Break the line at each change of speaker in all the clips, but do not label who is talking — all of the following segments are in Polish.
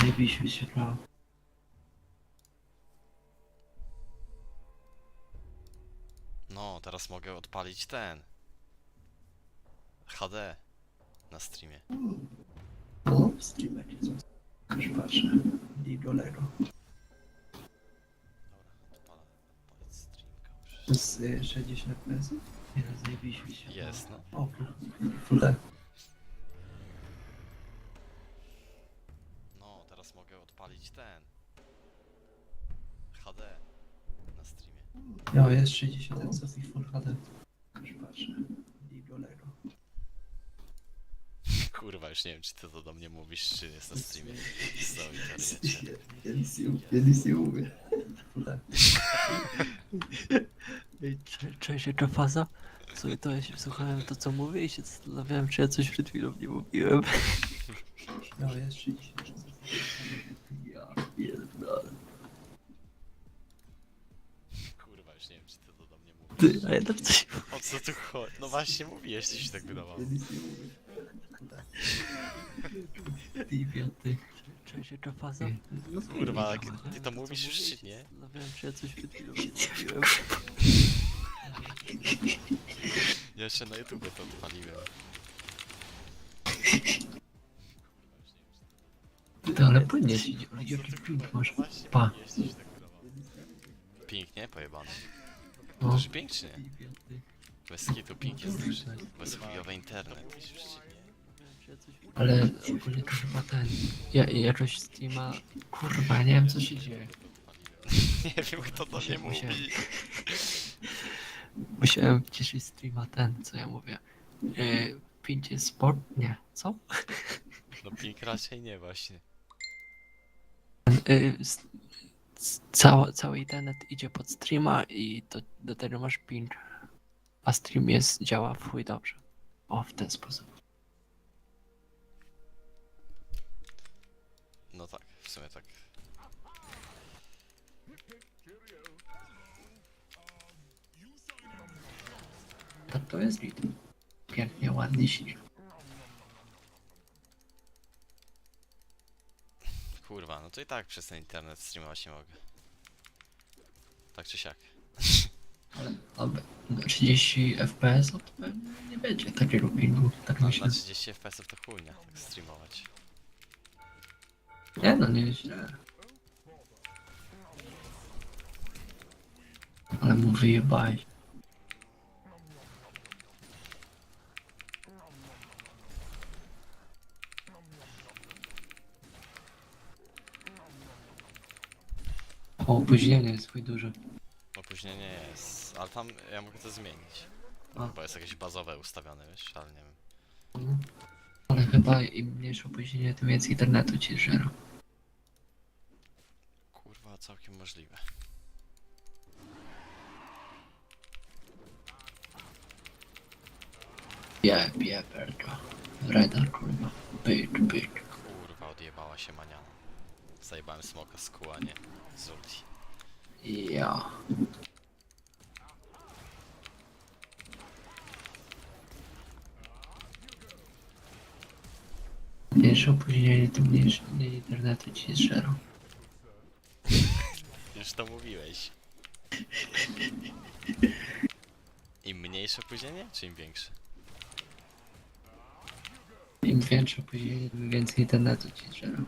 Zajebiście wyświetlało.
No, teraz mogę odpalić ten. HD. Na streamie.
O, streamer jest. Już patrzę. Ligo Lego.
Dobra, odpalę. Odpalić streamka już.
To jest y, 60 FPS? Teraz zajebiście wyświetlało.
Jest, no.
O,
streamie.
No, jest 60 FPS i Full HD. Już patrzę.
Kurwa, już nie wiem, czy ty to do mnie mówisz, czy jest na streamie. Wariacie.
Ja nic nie, ja nic nie mówię. Full
Cześć, jeszcze faza? Słuchaj, to ja się wsłuchałem to co mówię i się zastanawiałem, czy ja coś przed chwilą nie mówiłem.
No, jest 60 FPS. Ja
Ty,
a ja tam coś...
O co tu chodzi? No właśnie mówiłeś, coś się tak wydawało.
Ja nic nie mówię. Ty piąty.
Cześć, jeszcze faza?
Kurwa, jak ty to mówisz już, czy
się
nie?
Zastanawiałem, czy ja coś mówiłem.
Ja jeszcze na YouTube to odpaliłem.
Ty, ale płynnie się idzie. Jaki ping masz. Pa.
Pięknie, pojebany.
No.
Duży ping czy nie?
Ty piąty.
Bez kitu ping jest duży. Bez chujowy internet.
Ale ogólnie to chyba ten. Ja, jakoś Steama. Kurwa, nie wiem co się dzieje.
Nie wiem kto to nie mówi.
Musiałem ciszyć streama ten, co ja mówię. Yy, Pincie sport? Nie. Co?
No ping raczej nie właśnie.
Yy, s- cała, cały internet idzie pod streama i do, do tego masz ping. A stream jest, działa w chuj dobrze. O, w ten sposób.
No tak, w sumie tak.
To, to jest git. Pięknie, ładnie śni.
No to i tak przez ten internet streamować nie mogę. Tak czy siak.
Ale aby, no 30 FPS to pewnie nie będzie takiego pingu. Tak
No,
myślę.
na 30 fps to chujnia, tak streamować.
Nie no, nie źle. Ale mu wyjebaj. O, opóźnienie jest chuj duże.
Opóźnienie jest, ale tam ja mogę to zmienić.
A.
Chyba jest jakieś bazowe ustawione, wiesz, ale nie wiem.
No. Ale chyba im mniejsze opóźnienie, tym więcej internetu ci żera.
Kurwa, całkiem możliwe.
Jeb, jeberka. Redar, kurwa. Byk, byk.
Kurwa, odjebała się maniana. Zajebałem smoka z kół, a nie z ulti.
Ja. Mniejsze opóźnienie, tym mniejsze mniej internetu ci zżerą.
Już to mówiłeś. Im mniejsze opóźnienie, czy im większe?
Im większe opóźnienie, tym więcej internetu ci zżerą.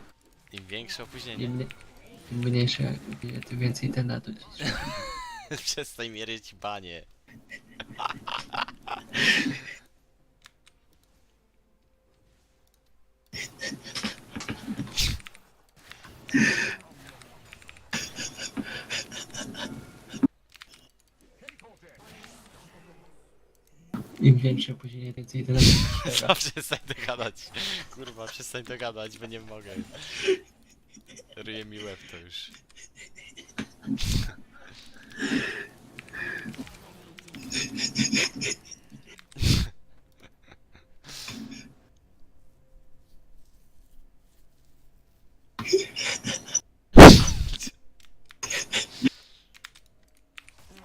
Im większe opóźnienie.
Im, im mniejsze opóźnienie, tym więcej internetu ci zżerą.
Przestań mierzyć banie.
Im większe opóźnienie, tym więcej zżerą.
No przestań to gadać. Kurwa, przestań to gadać, bo nie mogę. Ryje mi łeb to już.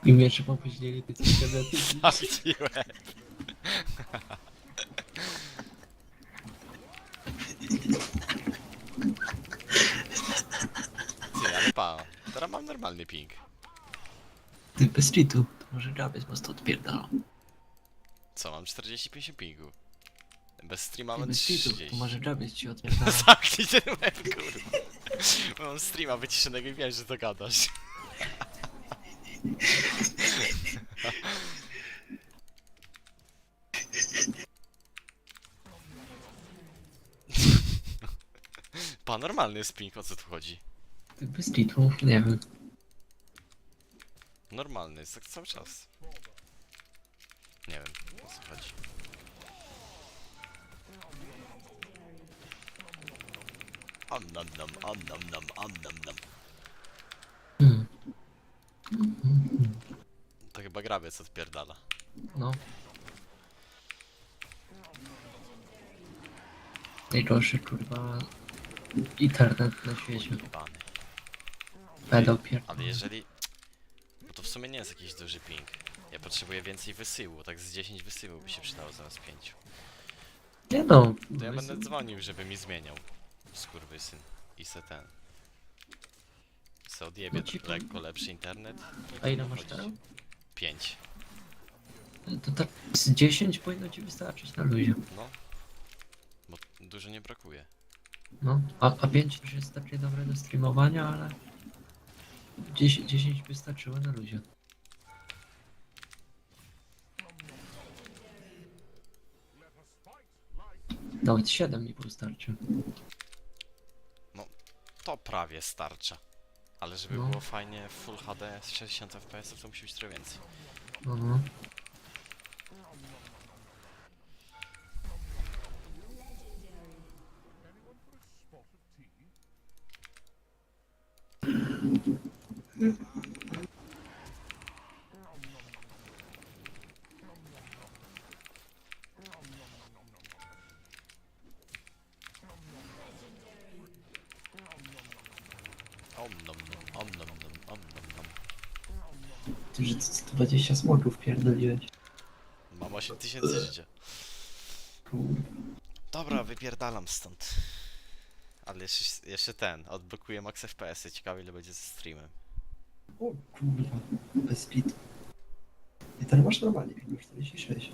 Im większe opóźnienie, tym więcej internetu ci
Zamknij łeb. Pa, teraz mam normalny ping.
Ty bez cheatu. To może po prostu odpierdala.
Co, mam 40-50 pingu. Bez streama
Ty
mam
bez cheatu.
30.
To może Jabez ci odpierdala.
Zamknij ten łeb, kurwa. Mam streama wyciszonego i wiem, że to gadasz. Pa, normalny jest ping, o co tu chodzi?
Bez cheatu. Nie wiem.
Normalny jest tak cały czas. Nie wiem, o co chodzi. Am nam nam, am nam nam, am nam nam.
Hmm.
To chyba grabiec odpierdala.
No. Najgorszy kurwa internet na świecie.
Jebany.
Pedał.
Ale jeżeli... Bo to w sumie nie jest jakiś duży ping. Ja potrzebuję więcej wysyłu, tak z 10 wysyłu by się przydało zamiast 5.
Nie no.
To ja będę dzwonił, żeby mi zmieniał. Skurwysyn. I se ten. Se odjebie
No ci to-
lekko lepszy internet.
A ile masz teraz?
5.
To tak z 10 powinno ci wystarczyć na luzie.
No. Bo dużo nie brakuje.
No. A, a 5 już jest takie dobre do streamowania, ale 10, 10 wystarczyło na luzie. Nawet 7 mi wystarczy.
To prawie starcza. Ale żeby
No.
było fajnie Full HD z 60 fps to musi być trochę więcej.
No, 20 smoków pierdoliłeś.
Mam 8000 życia.
Kurwa.
Dobra, wypierdalam stąd. Ale jeszcze, jeszcze ten, odblokuję max FPS-y, ciekawe ile będzie ze streamem.
O kurwa, bez bitu. I ten masz normalnie, już 46.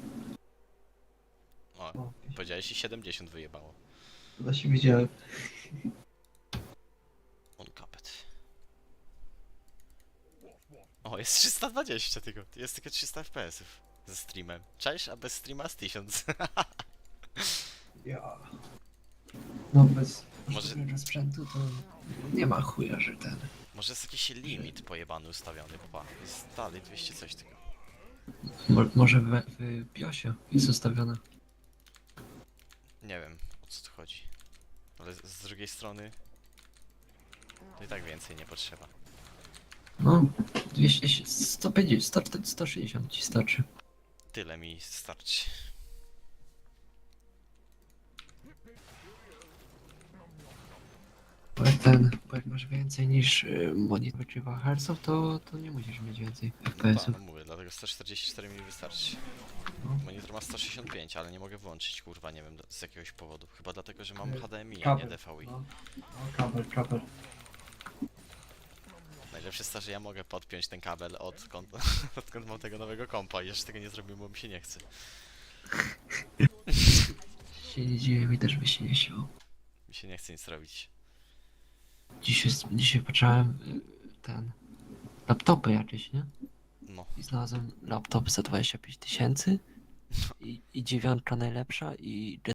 O,
O,
powiedziałeś i 70 wyjebało.
Właśnie widziałem.
O, jest 320 tylko. Jest tylko 300 FPS-ów ze streamem. Cześć, a bez streama z 1000.
Ja. No bez Może- sprzętu to nie ma chuja, że ten.
Może jest jakiś limit pojebany ustawiony, pa. Jest dalej 200 coś tylko.
Mo może w, w BIOSie jest ustawione.
Nie wiem, o co tu chodzi. Ale z, z drugiej strony... To i tak więcej nie potrzeba.
No, 200, 150, 100, 160 ci starczy.
Tyle mi starczy.
Bo jak ten, bo jak masz więcej niż y, monitor czy herców, to, to nie musisz mieć więcej
Tak,
FPS-ów.
no mówię, dlatego 144 mi wystarczy.
No.
Monitor ma 165, ale nie mogę włączyć, kurwa, nie wiem, z jakiegoś powodu. Chyba dlatego, że mam
Y,
HDMI, a nie
kabel,
DVI.
No, no kabel, kabel.
Najlepsze jest to, że ja mogę podpiąć ten kabel odkąd, odkąd mam tego nowego kompa i jeszcze tego nie zrobiłem, bo mi się nie chce.
Się nie dziwię, mi też by się nie chciało.
Mi się nie chce nic robić.
Dzisiaj, dzisiaj patrzałem y, ten laptopy jakieś, nie?
No,
I znalazłem laptop za 25 tysięcy i, i dziewiątka najlepsza i